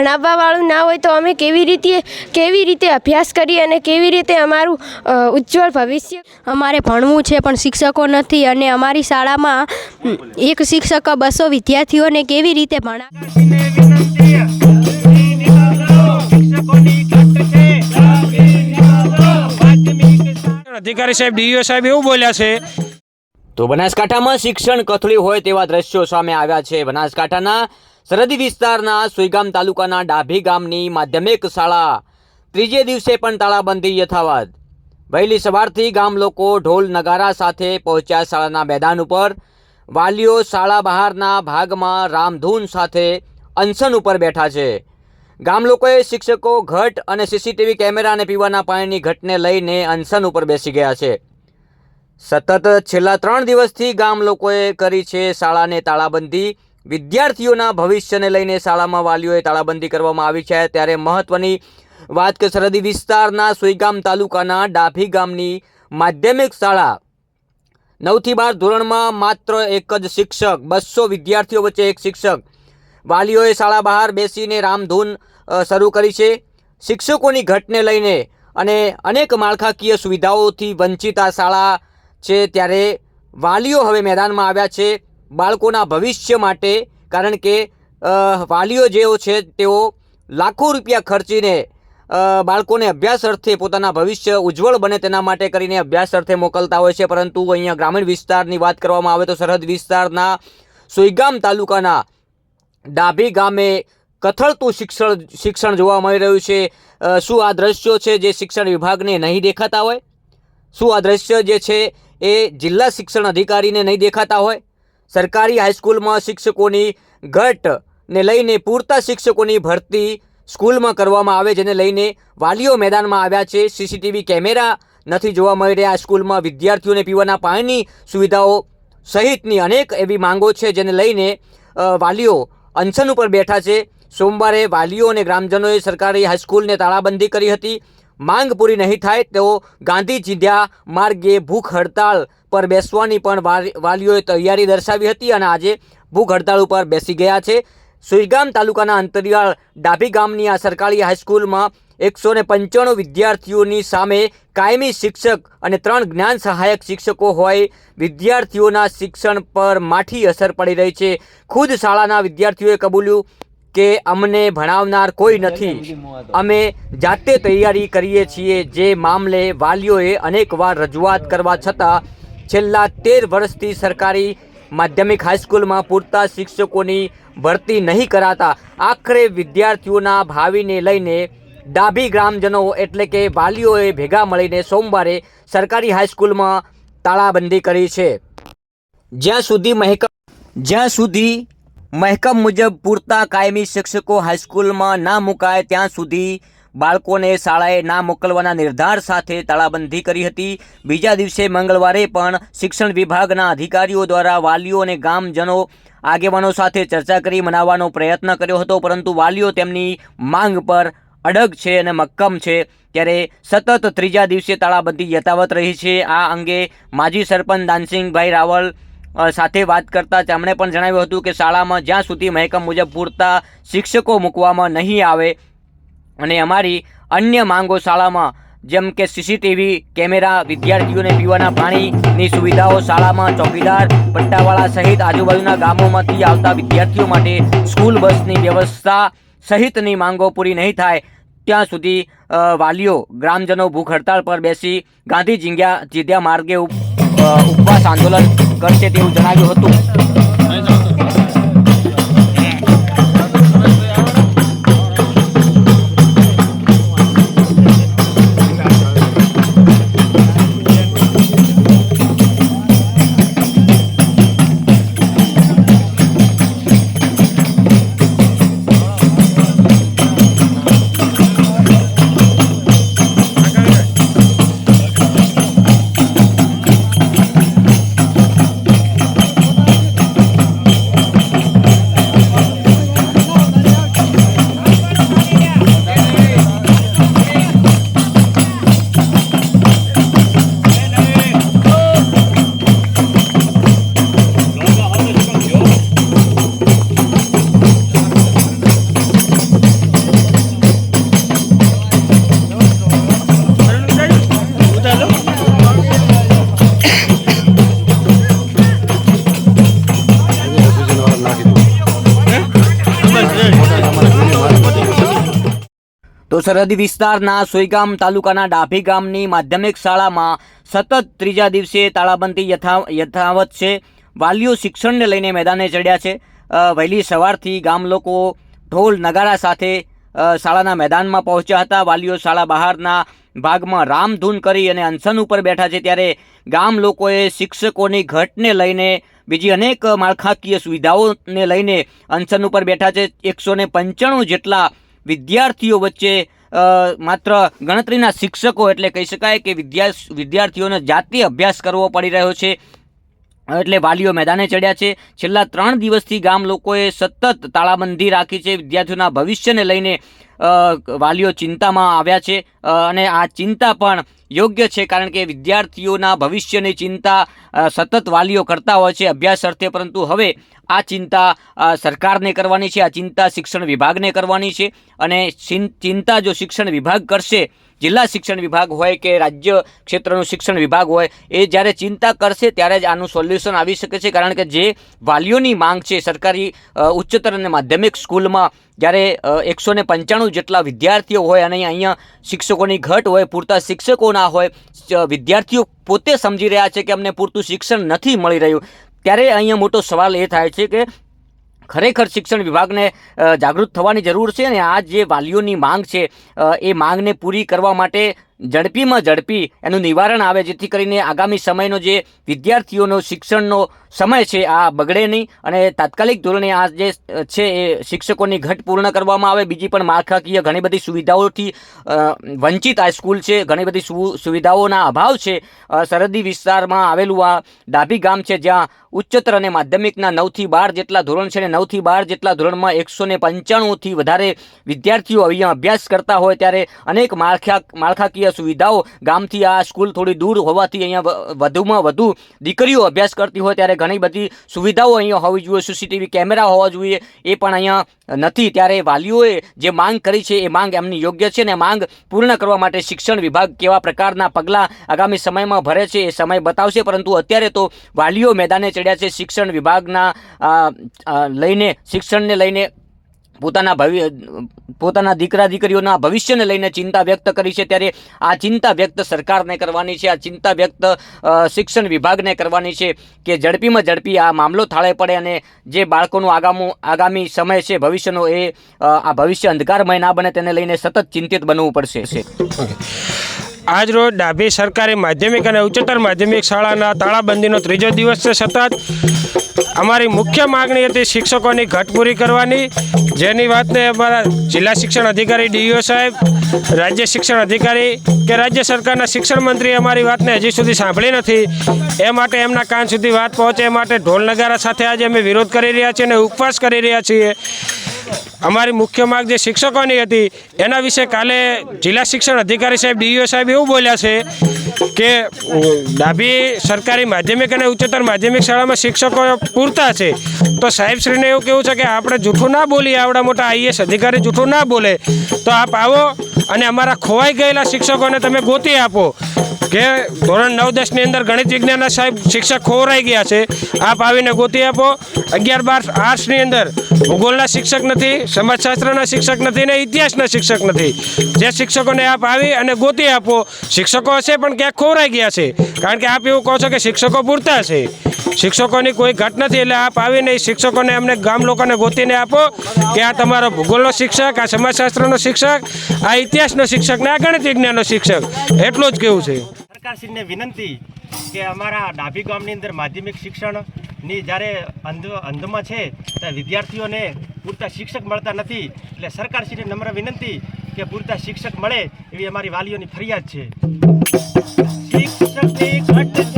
ભણાવવાવાળું ના હોય તો અમે કેવી રીતે કેવી રીતે અભ્યાસ કરીએ અને કેવી રીતે અમારું ઉજ્જવળ ભવિષ્ય અમારે ભણવું છે પણ શિક્ષકો નથી અને અમારી શાળામાં એક શિક્ષક બસો વિદ્યાર્થીઓને કેવી રીતે ભણાવે અધિકારી સાહેબ ડીઓ સાહેબ એવું બોલ્યા છે. તો બનાસકાંઠામાં શિક્ષણ કથળ્યું હોય તેવા દ્રશ્યો સામે આવ્યા છે. બનાસકાંઠાના સરહદી વિસ્તારના સુઈગામ તાલુકાના ડાભી ગામની માધ્યમિક શાળા ત્રીજે દિવસે પણ તાળાબંધી યથાવત. વહેલી સવારથી ગામ લોકો ઢોલ નગારા સાથે પહોંચ્યા શાળાના મેદાન ઉપર. વાલીઓ શાળા બહારના ભાગમાં રામધૂન સાથે અનશન ઉપર બેઠા છે. ગામ લોકોએ શિક્ષકો ઘટ અને સીસીટીવી કેમેરા અને પીવાના પાણીની ઘટને લઈને અનશન ઉપર બેસી ગયા છે. સતત છેલ્લા ત્રણ દિવસથી ગામ લોકોએ કરી છે શાળાને તાળાબંધી. વિદ્યાર્થીઓના ભવિષ્યને લઈને શાળામાં વાલીઓએ તાળાબંધી કરવામાં આવી છે. ત્યારે મહત્વની વાત કે સરહદી વિસ્તારના સુઈગામ તાલુકાના ડાભી ગામની માધ્યમિક શાળા નવથી બાર ધોરણમાં માત્ર એક જ શિક્ષક, બસો વિદ્યાર્થીઓ વચ્ચે એક શિક્ષક. વાલીઓએ શાળા બહાર બેસીને રામધૂન શરૂ કરી છે. શિક્ષકોની ઘટને લઈને અને અનેક માળખાકીય સુવિધાઓથી વંચિત આ શાળા છે. ત્યારે વાલીઓ હવે મેદાનમાં આવ્યા છે. બાળકોના ભવિષ્ય માટે, કારણ કે વાલીઓ જેઓ છે, તેઓ લાખો રૂપિયા ખર્ચીને બાળકોને અભ્યાસ અર્થે પોતાના ભવિષ્ય ઉજ્જવળ બને તેના માટે કરીને અભ્યાસ અર્થે મોકલતા હોય છે. પરંતુ અહીંયા ગ્રામીણ વિસ્તારની વાત કરવામાં આવે તો સરહદ વિસ્તારના સોઈગામ તાલુકાના ડાભી ગામે કથળતું શિક્ષણ શિક્ષણ જોવા મળી રહ્યું છે. શું આ દ્રશ્યો છે જે શિક્ષણ વિભાગને નહીં દેખાતા હોય? શું આ દ્રશ્ય જે છે એ જિલ્લા શિક્ષણ અધિકારીને નહીં દેખાતા હોય? સરકારી હાઈસ્કૂલમાં શિક્ષકોની ઘટને લઈને પૂરતા શિક્ષકોની ભરતી સ્કૂલમાં કરવામાં આવે, જેને લઈને વાલીઓ મેદાનમાં આવ્યા છે. સીસીટીવી કેમેરા નથી જોવા મળી રહ્યા. સ્કૂલમાં વિદ્યાર્થીઓને પીવાના પાણીની સુવિધાઓ સહિતની અનેક એવી માંગો છે, જેને લઈને વાલીઓ અનશન ઉપર બેઠા છે. સોમવારે વાલીઓ અને ગ્રામજનોએ સરકારી હાઈસ્કૂલને તાળાબંધી કરી હતી. માંગ પૂરી નહીં થાય તો ગાંધી ચિંધ્યા માર્ગે ભૂખ હડતાળ પર બેસવાની પણ વાલીઓએ તૈયારી દર્શાવી હતી અને આજે ભૂખ હડતાળ ઉપર બેસી ગયા છે. સુઈગામ તાલુકાના અંતરિયાળ ડાભી ગામની આ સરકારી હાઈસ્કૂલમાં એકસો ને પંચાણું વિદ્યાર્થીઓની સામે કાયમી શિક્ષક અને ત્રણ જ્ઞાન સહાયક શિક્ષકો હોય વિદ્યાર્થીઓના શિક્ષણ પર માઠી અસર પડી રહી છે. ખુદ શાળાના વિદ્યાર્થીઓએ કબૂલ્યું કે અમને ભણાવનાર કોઈ નથી. અમે જાતે તૈયારી કરીએ છીએ જે મામલે વાલીઓએ અનેકવાર રજૂઆત કરવા છતાં છેલ્લા તેર વર્ષથી સરકારી માધ્યમિક હાઈસ્કૂલમાં પૂરતા શિક્ષકોની ભરતી નહીં કરાતા. આખરે વિદ્યાર્થીઓના ભાવિને લઈને ડાભી ગ્રામજનો એટલે કે વાલીઓએ ભેગા મળીને સોમવારે સરકારી હાઈસ્કૂલમાં તાળાબંધી કરી છે. જ્યાં સુધી મહેકમ જ્યાં સુધી મહેકમ મુજબ પૂરતા કાયમી શિક્ષકો હાઈસ્કૂલમાં ના મુકાય ત્યાં સુધી બાળકોને શાળાએ ના મોકલવાના નિર્ધાર સાથે તાળાબંધી કરી હતી. બીજા દિવસે મંગળવારે પણ શિક્ષણ વિભાગના અધિકારીઓ દ્વારા વાલીઓ અને ગામજનો આગેવાનો સાથે ચર્ચા કરી મનાવવાનો પ્રયત્ન કર્યો હતો, પરંતુ વાલીઓ તેમની માંગ પર અડગ છે અને મક્કમ છે. ત્યારે સતત ત્રીજા દિવસે તાળાબંધી યથાવત રહી છે. આ અંગે માજી સરપંચ દાનસિંહભાઈ રાવલ સાથે વાત કરતા તેમણે પણ જણાવ્યું હતું કે શાળામાં જ્યાં સુધી મહેકમ મુજબ પૂરતા શિક્ષકો મૂકવામાં નહીં આવે અને અમારી અન્ય માંગો શાળામાં, જેમ કે સીસીટીવી કેમેરા, વિદ્યાર્થીઓને પીવાના પાણીની સુવિધાઓ શાળામાં ચોકીદાર પટ્ટાવાળા સહિત આજુબાજુના ગામોમાંથી આવતા વિદ્યાર્થીઓ માટે સ્કૂલ બસની વ્યવસ્થા સહિતની માંગો પૂરી નહીં થાય, ત્યાં સુધી વાલીઓ, ગ્રામજનો ભૂખ હડતાળ પર બેસી ગાંધી જીંગ્યા, જીદ્યા માર્ગે ઉપવાસ આંદોલન કરશે તેવું જણાવ્યું હતું. તો સરહદી વિસ્તારના સોયગામ તાલુકાના ડાભી ગામની માધ્યમિક શાળામાં સતત ત્રીજા દિવસે તાળાબંધી યથા, યથાવત છે. વાલીઓ શિક્ષણને લઈને મેદાને ચડ્યા છે. વહેલી સવારથી ગામ લોકો ઢોલ નગારા સાથે શાળાના મેદાનમાં પહોંચ્યા હતા. વાલીઓ શાળા બહારના ભાગમાં રામધૂન કરી અને અનશન ઉપર બેઠા છે. ત્યારે ગામ લોકોએ શિક્ષકોની ઘટને લઈને બીજી અનેક માળખાકીય સુવિધાઓને લઈને અનશન ઉપર બેઠા છે. એકસો ને પંચાણું જેટલા વિદ્યાર્થીઓ વચ્ચે માત્ર ગણતરીના શિક્ષકો એટલે કહી શકાય કે વિદ્યા, વિદ્યાર્થીઓને જાતે અભ્યાસ કરવો પડી રહ્યો છે. એટલે વાલીઓ મેદાને ચડ્યા છે. છેલ્લા ત્રણ દિવસથી ગામ લોકોએ સતત તાળાબંધી રાખી છે. વિદ્યાર્થીઓના ભવિષ્યને લઈને વાલીઓ ચિંતામાં આવ્યા છે. અને આ ચિંતા પણ યોગ્ય છે કારણ કે વિદ્યાર્થીઓના ભવિષ્યની ચિંતા સતત વાલીઓ કરતા હોય છે અભ્યાસ અર્થે, પરંતુ હવે આ ચિંતા સરકારને કરવાની છે, આ ચિંતા શિક્ષણ વિભાગને કરવાની છે. અને ચિંતા જો શિક્ષણ વિભાગ કરશે, જિલ્લા શિક્ષણ વિભાગ હોય કે રાજ્ય ક્ષેત્રનું શિક્ષણ વિભાગ હોય, એ જ્યારે ચિંતા કરશે ત્યારે જ આનું સોલ્યુશન આવી શકે છે. કારણ કે જે વાલીઓની માંગ છે સરકારી ઉચ્ચતર અને માધ્યમિક સ્કૂલમાં જ્યારે એકસો ને પંચાણું જેટલા વિદ્યાર્થીઓ હોય અને અહીંયા શિક્ષકોની ઘટ હોય, પૂરતા શિક્ષકો ના હોય વિદ્યાર્થીઓ પોતે સમજી રહ્યા છે કે અમને પૂરતું શિક્ષણ નથી મળી રહ્યું. ત્યારે અહીંયા મોટો સવાલ એ થાય છે કે ખરેખર શિક્ષણ વિભાગને જાગૃત થવાની જરૂર છે અને આ જે વાલીઓની માંગ છે એ માંગને પૂરી કરવા માટે ઝડપીમાં ઝડપી એનું નિવારણ આવે, જેથી કરીને આગામી સમયનો જે વિદ્યાર્થીઓનો શિક્ષણનો સમય છે, આ બગડે નહીં. અને તાત્કાલિક ધોરણે આ જે છે એ શિક્ષકોની ઘટ પૂર્ણ કરવામાં આવે. બીજી પણ માળખાકીય ઘણી બધી સુવિધાઓથી વંચિત આ સ્કૂલ છે. ઘણી બધી સુવિધાઓના અભાવ છે. સરહદી વિસ્તારમાં આવેલું આ ડાભી ગામ છે, જ્યાં ઉચ્ચતર અને માધ્યમિકના નવથી બાર જેટલા ધોરણ છે અને નવથી બાર જેટલા ધોરણમાં એકસો ને પંચાણુંથી વધારે વિદ્યાર્થીઓ અહીંયા અભ્યાસ કરતા હોય ત્યારે અનેક માળખા, માળખાકીય સુવિધાઓ. ગામથી આ સ્કૂલ થોડી દૂર હોવાથી અહીંયા વધુમાં વધુ દીકરીઓ અભ્યાસ કરતી હોય ત્યારે ઘણી બધી સુવિધાઓ અહીંયા હોવી જોઈએ. સીસીટીવી કેમેરા હોવા જોઈએ. એ પણ અહીંયા નથી. ત્યારે વાલીઓએ જે માંગ કરી છે એ માંગ એમની યોગ્ય છે ને માંગ પૂર્ણ કરવા માટે શિક્ષણ વિભાગ કેવા પ્રકારના પગલાં આગામી સમયમાં ભરે છે એ સમય બતાવશે. પરંતુ અત્યારે તો વાલીઓ મેદાને ચડ્યા છે. શિક્ષણ વિભાગના લઈને, શિક્ષણને લઈને પોતાના ભવિ, પોતાના દીકરા દીકરીઓના ભવિષ્યને લઈને ચિંતા વ્યક્ત કરી છે. ત્યારે આ ચિંતા વ્યક્ત સરકારને કરવાની છે, આ ચિંતા વ્યક્ત શિક્ષણ વિભાગને કરવાની છે કે ઝડપીમાં ઝડપી આ મામલો થાળે પડે અને જે બાળકોનું આગામું, આગામી સમય છે, ભવિષ્યનો એ આ ભવિષ્ય અંધકારમય ના બને તેને લઈને સતત ચિંતિત બનવું પડશે. આજ રોજ ડાભી સરકારી માધ્યમિક અને ઉચ્ચતર માધ્યમિક શાળાના તાળાબંધીનો ત્રીજો દિવસ છે સતત. અમારી મુખ્ય માગણી હતી શિક્ષકોની ઘટ પૂરી કરવાની. જેની વાતને અમારા જિલ્લા શિક્ષણ અધિકારી ડીઈઓ સાહેબ, રાજ્ય શિક્ષણ અધિકારી કે રાજ્ય સરકારના શિક્ષણ મંત્રીએ અમારી વાતને હજી સુધી સાંભળી નથી. એ માટે એમના કાન સુધી વાત પહોંચે માટે ઢોલ નગારા સાથે આજે અમે વિરોધ કરી રહ્યા છીએ અને ઉપવાસ કરી રહ્યા છીએ. અમારી મુખ્ય માંગ જે શિક્ષકોની હતી, એના વિશે કાલે જિલ્લા શિક્ષણ અધિકારી સાહેબ ડીઈઓ સાહેબ એવું બોલ્યા છે કે ડાભી સરકારી માધ્યમિક અને ઉચ્ચતર માધ્યમિક શાળામાં શિક્ષકો પૂરતા છે. તો સાહેબશ્રીને એવું કેવું છે કે આપણે જૂઠું ના બોલીએ, આવડા મોટા આઈએસ અધિકારી જૂઠું ના બોલે. તો આપ આવો અને અમારા ખોવાઈ ગયેલા શિક્ષકોને તમે ગોતી આપો. કે ધોરણ નવ દસની અંદર ગણિત વિજ્ઞાનના સાહેબ શિક્ષક ખોરાઈ ગયા છે. આપ આવીને ગોતી આપો. અગિયાર બાર આર્ટ્સની અંદર ભૂગોળના શિક્ષક નથી, સમાજશાસ્ત્રના શિક્ષક નથી ને ઇતિહાસના શિક્ષક નથી. જે શિક્ષકોને આપ આવી અને ગોતી આપો. શિક્ષકો હશે પણ ક્યાંક ખોરાઈ ગયા છે. કારણ કે આપ એવું કહો છો કે શિક્ષકો પૂરતા છે. શિક્ષકોની કોઈ ઘટ નથી એટલે આપ આવીને શિક્ષકોને અમને ગામ લોકોને ગોતીને આપો કે આ તમારો ભૂગોળનો શિક્ષક, આ સમાજશાસ્ત્રનો શિક્ષક, આ ઇતિહાસનો શિક્ષક ને આ ગણિત વિજ્ઞાનનો શિક્ષક. એટલું જ કેવું છે. સરકારશ્રીને વિનંતી કે અમારા ડાભી ગામની અંદર માધ્યમિક શિક્ષણની જ્યારે અંધ અંધમાં છે, ત્યારે વિદ્યાર્થીઓને પૂરતા શિક્ષક મળતા નથી. એટલે સરકારશ્રીને નમ્ર વિનંતી કે પૂરતા શિક્ષક મળે એવી અમારી વાલીઓની ફરિયાદ છે. શિક્ષકની ઘટ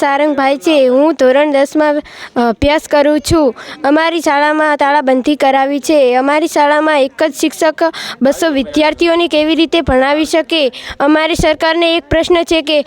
સારંગભાઈ છે, હું ધોરણ દસમાં અભ્યાસ કરું છું. અમારી શાળામાં તાળાબંધી કરાવી છે. અમારી શાળામાં એક જ શિક્ષક બસો વિદ્યાર્થીઓને કેવી રીતે ભણાવી શકે? અમારી સરકારને એક પ્રશ્ન છે કે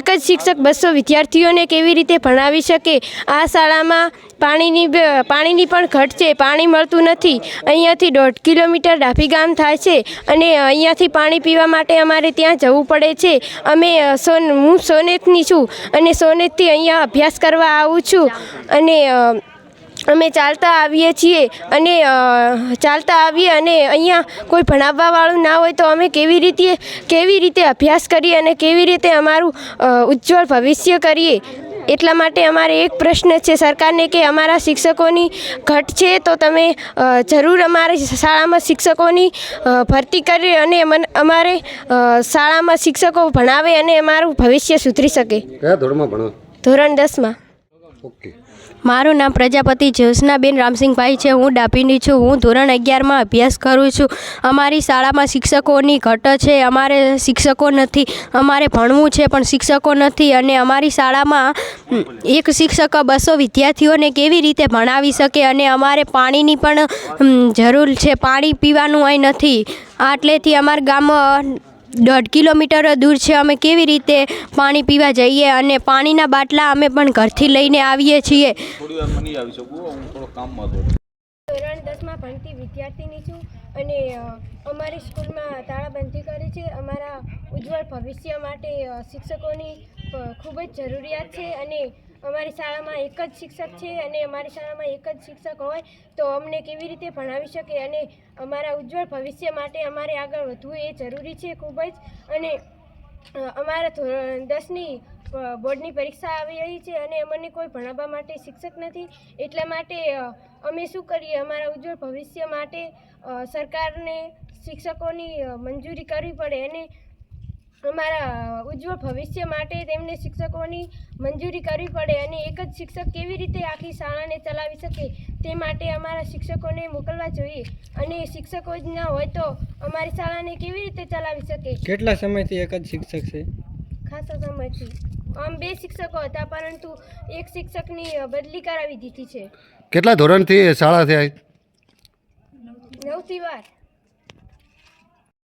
એક જ શિક્ષક બસો વિદ્યાર્થીઓને કેવી રીતે ભણાવી શકે? આ શાળામાં પાણીની પાણીની પણ ઘટ છે. પાણી મળતું નથી. અહીંયાથી દોઢ કિલોમીટર ડાભી ગામ થાય છે અને અહીંયાથી પાણી પીવા માટે અમારે ત્યાં જવું પડે છે. અમે સોન, હું સોનેતની છું અને સોનેતથી અહીંયા અભ્યાસ કરવા આવું છું અને અમે ચાલતા આવીએ છીએ અને ચાલતા આવીએ અને અહીંયા કોઈ ભણાવવાવાળું ના હોય તો અમે કેવી રીતે કેવી રીતે અભ્યાસ કરીએ અને કેવી રીતે અમારું ઉજ્જવળ ભવિષ્ય કરીએ? એટલા માટે અમારે એક પ્રશ્ન છે સરકારને કે અમારા શિક્ષકોની ઘટ છે તો તમે જરૂર અમારી શાળામાં શિક્ષકોની ભરતી કરી અને અમારે શાળામાં શિક્ષકો ભણાવે અને અમારું ભવિષ્ય સુધરી શકે. કયા ધોરણમાં ભણો ધોરણ દસમાં ઓકે. મારું નામ પ્રજાપતિ જ્યોત્સનાબેન રામસિંહભાઈ છે. હું ડાભીની છું. હું ધોરણ અગિયારમાં અભ્યાસ કરું છું. અમારી શાળામાં શિક્ષકોની ઘટ છે. અમારે શિક્ષકો નથી. અમારે ભણવું છે પણ શિક્ષકો નથી અને અમારી શાળામાં એક શિક્ષક બસો વિદ્યાર્થીઓને કેવી રીતે ભણાવી શકે અને અમારે પાણીની પણ જરૂર છે. પાણી પીવાનું અહીં નથી. આટલેથી અમારા ગામ દોઢ કિલોમીટર દૂર છે અમે કેવી રીતે પાણી પીવા જઈએ અને પાણીના બાટલા અમે પણ ઘરથી લઈને આવીએ છીએ. ધોરણ દસમાં ભણતી વિદ્યાર્થીની છું અને અમારી સ્કૂલમાં તાળાબંધી કરી છે. અમારા ઉજ્જવળ ભવિષ્ય માટે શિક્ષકોની ખૂબ જ જરૂરિયાત છે અને અમારી શાળામાં એક જ શિક્ષક છે અને અમારી શાળામાં એક જ શિક્ષક હોય તો અમને કેવી રીતે ભણાવી શકે અને અમારા ઉજ્જવળ ભવિષ્ય માટે અમારે આગળ વધવું એ જરૂરી છે ખૂબ જ. અને અમારા ધોરણ દસની બોર્ડની પરીક્ષા આવી રહી છે અને અમને કોઈ ભણાવવા માટે શિક્ષક નથી. એટલા માટે અમે શું કરીએ? અમારા ઉજ્જવળ ભવિષ્ય માટે સરકારને શિક્ષકોની મંજૂરી કરવી પડે અને અમારા ઉજ્જવળ ભવિષ્ય માટે તેમને શિક્ષકોની મંજૂરી કરવી પડે અને એક જ શિક્ષક કેવી રીતે આખી શાળાને ચલાવી શકે તે માટે અમારા શિક્ષકોને મોકલવા જોઈએ. અને શિક્ષકો જ ના હોય તો અમારી શાળાને કેવી રીતે ચલાવી શકે? કેટલા સમયથી એક જ શિક્ષક છે? ખાસા સમયથી. આમ બે શિક્ષકો હતા પરંતુ એક શિક્ષકની બદલી કરાવી દીધી છે. કેટલા ધોરણથી શાળા થયા નવથી વાર